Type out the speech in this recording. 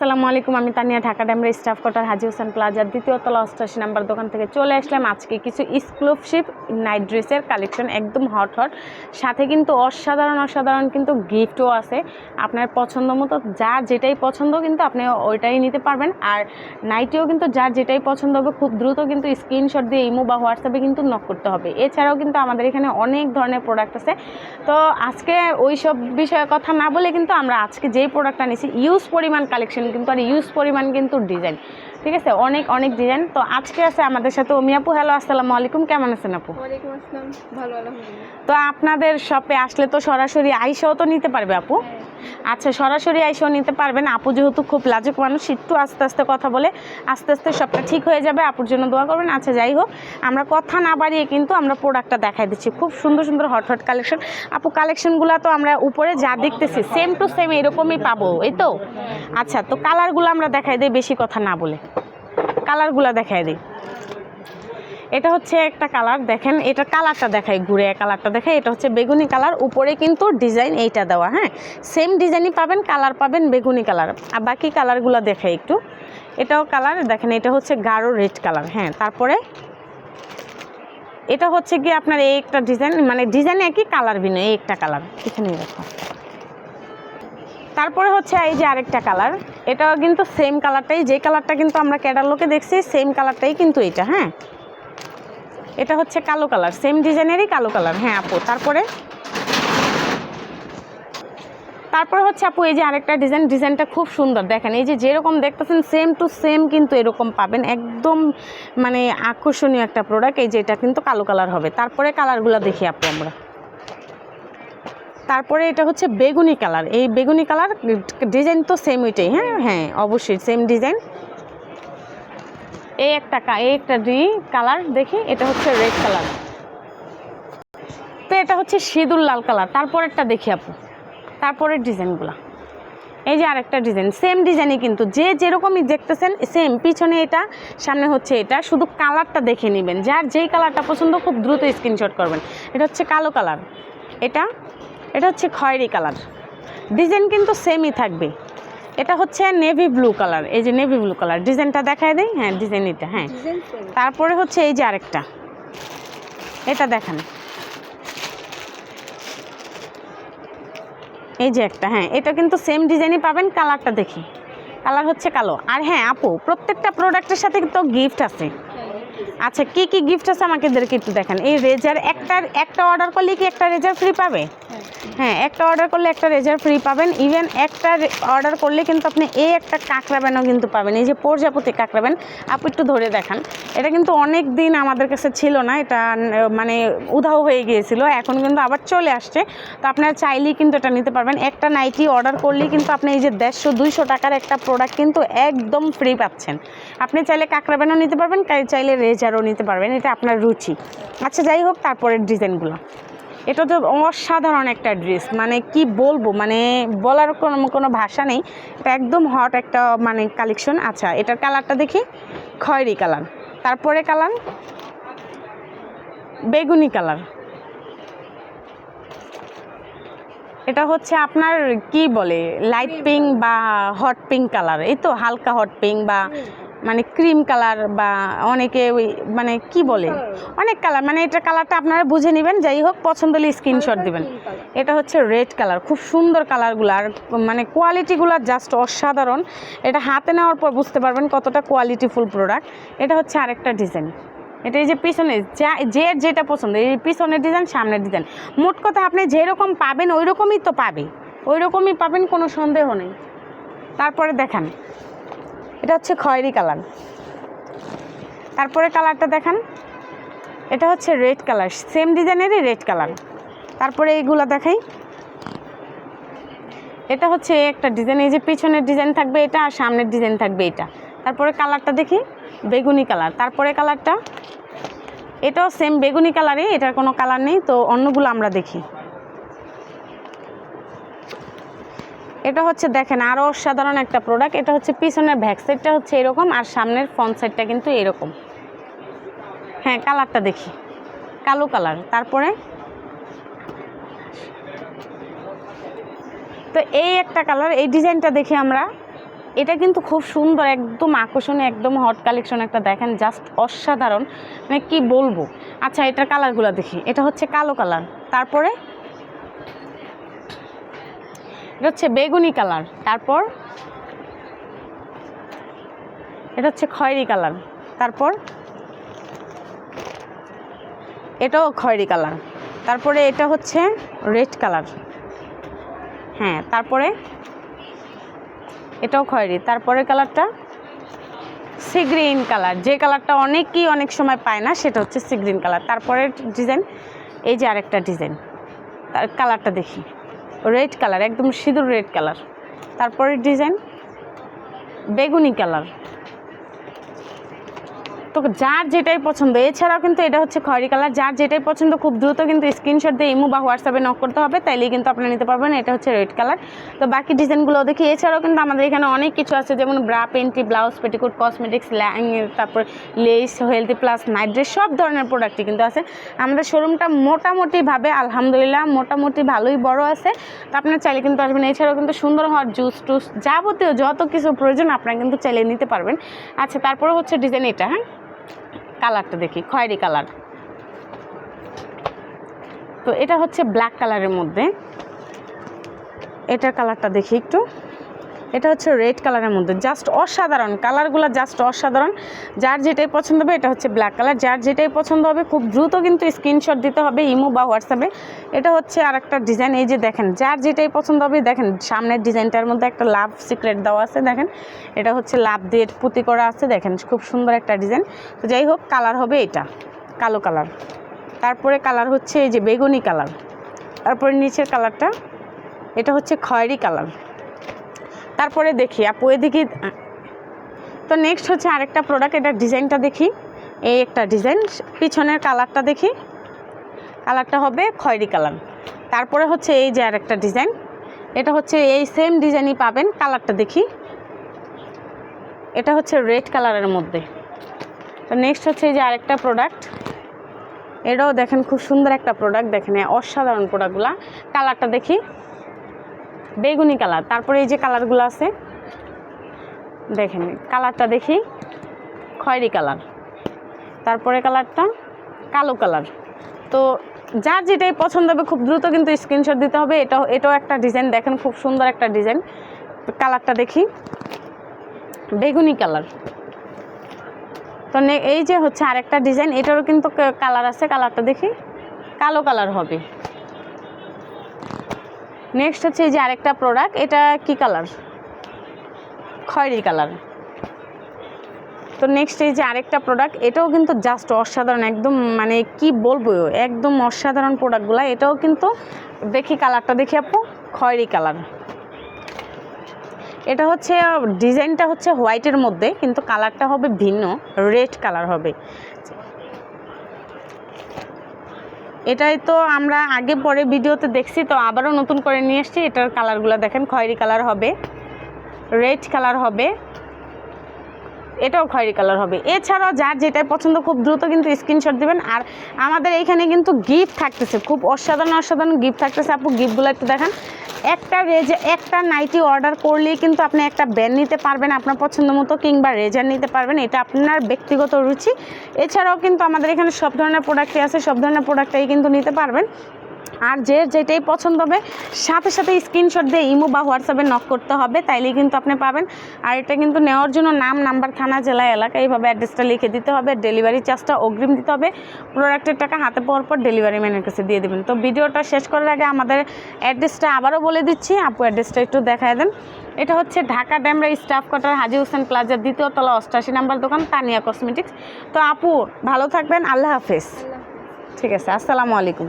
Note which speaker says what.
Speaker 1: আসসালামু আলাইকুম, আমি তানিয়া ঢাকা ড্যামরা স্টাফ কোয়ার্টার হাজি হোসেন প্লাজার দ্বিতীয় তলা অষ্টাশি নাম্বার দোকান থেকে চলে আসলাম। আজকে কিছু এক্সক্লুসিভ নাইট ড্রেসের কালেকশন একদম হট হট সাথে কিন্তু অসাধারণ অসাধারণ কিন্তু গিফটও আছে। আপনার পছন্দ মতো যার যেটাই পছন্দ কিন্তু আপনি ওইটাই নিতে পারবেন। আর নাইটেও কিন্তু যার যেটাই পছন্দ হবে, খুব দ্রুত কিন্তু স্ক্রিনশট দিয়ে ইমো বা হোয়াটসঅ্যাপে কিন্তু নক করতে হবে। এছাড়াও কিন্তু আমাদের এখানে অনেক ধরনের প্রোডাক্ট আছে। তো আজকে ওই সব বিষয়ে কথা না বলে কিন্তু আমরা আজকে যেই প্রোডাক্টটা নিয়েছি ইউজ পরিমাণ কালেকশন কিন্তু আর ইউজ পরিমাণ কিন্তু ডিজাইন ঠিক আছে? অনেক অনেক ডিজাইন। তো আজকে আছে আমাদের সাথে অমি আপু। হ্যালো আসসালামু আলাইকুম। কেমন আছেন আপু?
Speaker 2: ভালো
Speaker 1: তো আপনাদের শপে আসলে তো সরাসরি আইসাও তো নিতে পারবে আপু? আচ্ছা সরাসরি আইসাও নিতে পারবেন। আপু যেহেতু খুব লাজুক মানুষ একটু আস্তে আস্তে কথা বলে আস্তে আস্তে সবটা ঠিক হয়ে যাবে। আপুর জন্য দোয়া করবেন। আচ্ছা যাই হোক আমরা কথা না বাড়িয়ে কিন্তু আমরা প্রোডাক্টটা দেখাই দিচ্ছি। খুব সুন্দর সুন্দর হট হট কালেকশন আপু কালেকশনগুলো তো আমরা উপরে যা দেখতেছি সেম টু সেম এরকমই পাবো এই তো? আচ্ছা তো কালারগুলো আমরা দেখাই দিই বেশি কথা না বলে। কালারগুলো দেখাই দিই। এটা হচ্ছে একটা কালার, দেখেন, এটা কালারটা দেখাই, ঘুরে কালারটা দেখাই। এটা হচ্ছে বেগুনি কালার, উপরে কিন্তু ডিজাইন এইটা দেওয়া হ্যাঁ? সেম ডিজাইনই পাবেন, কালার পাবেন বেগুনি কালার। আর বাকি কালারগুলো দেখাই একটু। এটাও কালার, দেখেন, এটা হচ্ছে গাঢ় রেড কালার হ্যাঁ? তারপরে এটা হচ্ছে কি আপনার এই একটা ডিজাইন মানে ডিজাইন একই, কালার ভিন্ন, এই একটা কালার। এখানে রাখো। তারপরে হচ্ছে এই যে আরেকটা কালার এটাও কিন্তু সেম কালারটাই যে কালারটা কিন্তু আমরা ক্যাটালগে দেখছি সেম কালারটাই কিন্তু এটা হ্যাঁ? এটা হচ্ছে কালো কালার সেম ডিজাইনেরই কালো কালার হ্যাঁ আপু? তারপরে? তারপরে হচ্ছে আপু এই যে আরেকটা ডিজাইন ডিজাইনটা খুব সুন্দর, দেখেন, এই যে যেরকম দেখতেছেন সেম টু সেম কিন্তু এরকম পাবেন, একদম মানে আকর্ষণীয় একটা প্রোডাক্ট এই যে এটা কিন্তু কালো কালার হবে। তারপরে কালারগুলো দেখি আপু আমরা। তারপরে এটা হচ্ছে বেগুনি কালার। এই বেগুনি কালার ডিজাইন তো সেম ওইটাই হ্যাঁ? হ্যাঁ অবশ্যই সেম ডিজাইন। এই একটা এই একটা ডি কালার দেখি, এটা হচ্ছে রেড কালার। তো এটা হচ্ছে সিঁদুর লাল কালার। তারপরেরটা দেখি আপু, তারপরের ডিজাইনগুলো। এই যে আরেকটা ডিজাইন সেম ডিজাইনই কিন্তু, যে যেরকমই দেখতেছেন সেম পিছনে এটা, সামনে হচ্ছে এটা, শুধু কালারটা দেখে নেবেন। যার যেই কালারটা পছন্দ, খুব দ্রুত স্ক্রিনশট করবেন। এটা হচ্ছে কালো কালার। এটা এটা হচ্ছে খয়েরি কালার। ডিজাইন কিন্তু সেমই থাকবে। এটা হচ্ছে নেভি ব্লু কালার এই যে নেভি ব্লু কালার ডিজাইনটা দেখায় দেই? হ্যাঁ ডিজাইন এটা হ্যাঁ। তারপরে হচ্ছে এই যে আরেকটা। এটা দেখান। এই যে একটা হ্যাঁ এটা কিন্তু সেম ডিজাইনই পাবেন কালারটা দেখি। কালার হচ্ছে কালো। আর হ্যাঁ আপু প্রত্যেকটা প্রোডাক্টের সাথে কিন্তু গিফট আছে। আচ্ছা কি কি গিফট আছে আমাকে একটু দেখান। এই রেজার একটার একটা অর্ডার করলে কি একটা রেজার ফ্রি পাবে? হ্যাঁ একটা অর্ডার করলে একটা রেজার ফ্রি পাবেন। ইভেন একটা অর্ডার করলে কিন্তু আপনি এই একটা কাঁকড়া ব্যানও কিন্তু পাবেন। এই যে প্রজাপতি কাঁকড়া ব্যান আপু একটু ধরে দেখান। এটা কিন্তু অনেক দিন আমাদের কাছে ছিল না, এটা মানে উধাও হয়ে গিয়েছিল, এখন কিন্তু আবার চলে আসছে। তো আপনারা চাইলেই কিন্তু এটা নিতে পারবেন। একটা নাইটি অর্ডার করলেই কিন্তু আপনি এই যে দেড়শো, দুইশো টাকার একটা প্রোডাক্ট কিন্তু একদম ফ্রি পাচ্ছেন। আপনি চাইলে কাঁকড়া ব্যানও নিতে পারবেন চাইলে রেজারও নিতে পারবেন, এটা আপনার রুচি। আচ্ছা যাই হোক, তারপরের ডিজাইনগুলো এটা তো অসাধারণ একটা ড্রেস মানে কি বলব মানে বলার কোনো কোনো ভাষা নেই, এটা একদম হট একটা মানে কালেকশন আচ্ছা এটার কালারটা দেখি, খয়েরি কালার তারপরে কালার বেগুনি কালার এটা হচ্ছে আপনার, কি বলে লাইট পিঙ্ক বা হট পিঙ্ক কালার এই তো হালকা হট পিঙ্ক বা মানে ক্রিম কালার বা অনেকে ওই মানে কি বলে? অনেক কালার মানে এটা কালারটা আপনারা বুঝে নেবেন যাই হোক পছন্দ হলে স্ক্রিনশট দেবেন। এটা হচ্ছে রেড কালার খুব সুন্দর কালারগুলো আর মানে কোয়ালিটিগুলো জাস্ট অসাধারণ। এটা হাতে নেওয়ার পর বুঝতে পারবেন কতটা কোয়ালিটিফুল প্রোডাক্ট এটা হচ্ছে আরেকটা ডিজাইন এটা এই যে পিছনে যা যে যেটা পছন্দ এই পিছনের ডিজাইন সামনের ডিজাইন মোট কথা আপনি যেরকম পাবেন ওই রকমই তো পাবে। ওই রকমই পাবেন কোনো সন্দেহ নেই। তারপরে দেখান। এটা হচ্ছে খয়েরি কালার। তারপরে কালারটা দেখান। এটা হচ্ছে রেড কালার, সেম ডিজাইনেরই রেড কালার। তারপরে এইগুলো দেখাই। এটা হচ্ছে একটা ডিজাইন, এই যে পিছনের ডিজাইন থাকবে এটা আর সামনের ডিজাইন থাকবে এটা। তারপরে কালারটা দেখি, বেগুনি কালার। তারপরে কালারটা, এটাও সেম বেগুনি কালারই, এটার কোনো কালার নেই, তো অন্যগুলো আমরা দেখি। এটা হচ্ছে দেখেন আরও অসাধারণ একটা প্রোডাক্ট এটা হচ্ছে পিছনের ব্যাক সাইডটা হচ্ছে এরকম আর সামনের ফ্রন্ট সাইডটা কিন্তু এরকম। হ্যাঁ কালারটা দেখি। কালো কালার তারপরে? তো এই একটা কালার এই ডিজাইনটা দেখি আমরা। এটা কিন্তু খুব সুন্দর, একদম আকর্ষণীয়, একদম হট কালেকশন একটা দেখেন জাস্ট অসাধারণ। মানে কি বলব? আচ্ছা এটার কালারগুলো দেখি। এটা হচ্ছে কালো কালার তারপরে? এটা হচ্ছে বেগুনি কালার। তারপর এটা হচ্ছে খয়েরি কালার। তারপর এটাও খয়েরি কালার। তারপরে এটা হচ্ছে রেড কালার। হ্যাঁ তারপরে এটাও খয়েরি। তারপরে কালারটা সি গ্রিন কালার। যে কালারটা অনেকেই অনেক সময় পায় না, সেটা হচ্ছে সি গ্রিন কালার। তারপরে ডিজাইন, এই যে আরেকটা ডিজাইন। তার কালারটা দেখি। রেড কালার একদম সিঁদুর রেড কালার তারপরের ডিজাইন বেগুনি কালার তো যার যেটাই পছন্দ, এছাড়াও কিন্তু এটা হচ্ছে খয়রি কালার, যার যেটাই পছন্দ খুব দ্রুত কিন্তু স্ক্রিনশট দিয়ে ইমো বা হোয়াটসঅ্যাপে নক করতে হবে, তাইলেই কিন্তু আপনারা নিতে পারবেন, এটা হচ্ছে রেড কালার তো বাকি ডিজাইনগুলো দেখি, এছাড়াও কিন্তু আমাদের এখানে অনেক কিছু আছে, যেমন bra panty blouse petticoat cosmetics ল্যাং তারপর lace healthy plus night dress সব ধরনের প্রোডাক্টই কিন্তু আছে। আমাদের শোরুমটা মোটামুটিভাবে, আলহামদুলিল্লাহ, মোটামুটি ভালোই বড় আছে। তো আপনারা চাইলে কিন্তু আসবেন, এছাড়াও কিন্তু সুন্দর হওয়ার জুস টুস যাবতীয় যত কিছু প্রয়োজন, আপনারা কিন্তু চাইলে নিতে পারবেন। আচ্ছা তারপরে হচ্ছে ডিজাইন এটা হ্যাঁ? কালারটা দেখি খয়েরি কালার। তো এটা হচ্ছে ব্ল্যাক কালারের মধ্যে। এটার কালারটা দেখি একটু। এটা হচ্ছে রেড কালারের মধ্যে। জাস্ট অসাধারণ। কালারগুলো জাস্ট অসাধারণ। যার যেটাই পছন্দ হবে, এটা হচ্ছে ব্ল্যাক কালার যার যেটাই পছন্দ হবে, খুব দ্রুত কিন্তু স্ক্রিনশট দিতে হবে ইমো বা হোয়াটসঅ্যাপে। এটা হচ্ছে আর একটা ডিজাইন এই যে দেখেন, যার যেটাই পছন্দ হবে, দেখেন, সামনের ডিজাইনটার মধ্যে একটা লাভ সিক্রেট দেওয়া আছে, দেখেন। এটা হচ্ছে লাভ দিয়ে পুঁতি করা আছে, দেখেন, খুব সুন্দর একটা ডিজাইন তো যাই হোক কালার হবে এটা, কালো কালার তারপরে কালার হচ্ছে এই যে বেগুনি কালার তারপরে নিচের কালারটা এটা হচ্ছে খয়েরি কালার তারপরে দেখি, আপু এদিকে, তো নেক্সট হচ্ছে আরেকটা প্রোডাক্ট এটা ডিজাইনটা দেখি। এই একটা ডিজাইন পিছনের কালারটা দেখি। কালারটা হবে খয়েরি কালার। তারপরে হচ্ছে এই যে আরেকটা ডিজাইন এটা হচ্ছে এই সেম ডিজাইনই পাবেন কালারটা দেখি। এটা হচ্ছে রেড কালারের মধ্যে। তো নেক্সট হচ্ছে এই যে আরেকটা প্রোডাক্ট এটাও দেখেন খুব সুন্দর একটা প্রোডাক্ট দেখেন অসাধারণ প্রোডাক্টগুলা কালারটা দেখি। বেগুনি কালার। তারপরে এই যে কালারগুলো আছে, দেখেন, কালারটা দেখি, খয়েরি কালার। তারপরে কালারটা কালো কালার। তো যার যেটাই পছন্দ হবে, খুব দ্রুত কিন্তু স্ক্রিনশট দিতে হবে। এটাও এটাও একটা ডিজাইন দেখেন খুব সুন্দর একটা ডিজাইন কালারটা দেখি, বেগুনি কালার। তো এই যে হচ্ছে আরেকটা ডিজাইন এটারও কিন্তু কালার আছে, কালারটা দেখি, কালো কালার হবে। নেক্সট হচ্ছে এই যে আরেকটা প্রোডাক্ট এটা কি কালার খয়েরি কালার তো নেক্সট এই যে আরেকটা প্রোডাক্ট এটাও কিন্তু জাস্ট অসাধারণ, একদম মানে কি বলব, একদম অসাধারণ প্রোডাক্টগুলো এটাও কিন্তু দেখি কালারটা দেখি আপু, খয়েরি কালার এটা হচ্ছে ডিজাইনটা হচ্ছে হোয়াইটের মধ্যে, কিন্তু কালারটা হবে ভিন্ন রেড কালার হবে। এটাই তো আমরা আগে পরে ভিডিওতে দেখছি, তো আবারও নতুন করে নিয়ে এসছি। এটার কালারগুলো দেখেন, খয়েরি কালার হবে রেড কালার হবে। এটাও খয়েরি কালার হবে। এছাড়াও যার যেটাই পছন্দ, খুব দ্রুত কিন্তু স্ক্রিনশট দিবেন। আর আমাদের এইখানে কিন্তু গিফট থাকতেছে, খুব অসাধারণ অসাধারণ গিফট থাকতেছে। আপু গিফটগুলো একটু দেখান। একটা রেজ, একটা নাইটি অর্ডার করলেই কিন্তু আপনি একটা ব্যান নিতে পারবেন আপনার পছন্দ মতো, কিংবা রেজার নিতে পারবেন। এটা আপনার ব্যক্তিগত রুচি। এছাড়াও কিন্তু আমাদের এখানে সব ধরনের প্রোডাক্টই আছে, সব ধরনের প্রোডাক্টটাই কিন্তু নিতে পারবেন। আর যে যেটাই পছন্দ হবে সাথে সাথে স্ক্রিনশট দিয়ে ইমো বা হোয়াটসঅ্যাপে নক করতে হবে তাইলেই কিন্তু আপনি পাবেন। আর এটা কিন্তু নেওয়ার জন্য নাম নাম্বার থানা জেলা এলাকা এইভাবে অ্যাড্রেসটা লিখে দিতে হবে ডেলিভারি চার্জটা অগ্রিম দিতে হবে। প্রোডাক্টের টাকা হাতে পাওয়ার পর ডেলিভারি ম্যানের কাছে দিয়ে দেবেন। তো ভিডিওটা শেষ করার আগে আমাদের অ্যাড্রেসটা আবারও বলে দিচ্ছি আপু অ্যাড্রেসটা একটু দেখায় দেন। এটা হচ্ছে ঢাকা ড্যামরা স্টাফ কোয়ার্টার হাজি হোসেন প্লাজার দ্বিতীয় তলা অষ্টাশি নাম্বার দোকান তানিয়া কসমেটিক্স তো আপু ভালো থাকবেন
Speaker 2: আল্লাহ হাফেজ।
Speaker 1: ঠিক আছে আসসালামু আলাইকুম।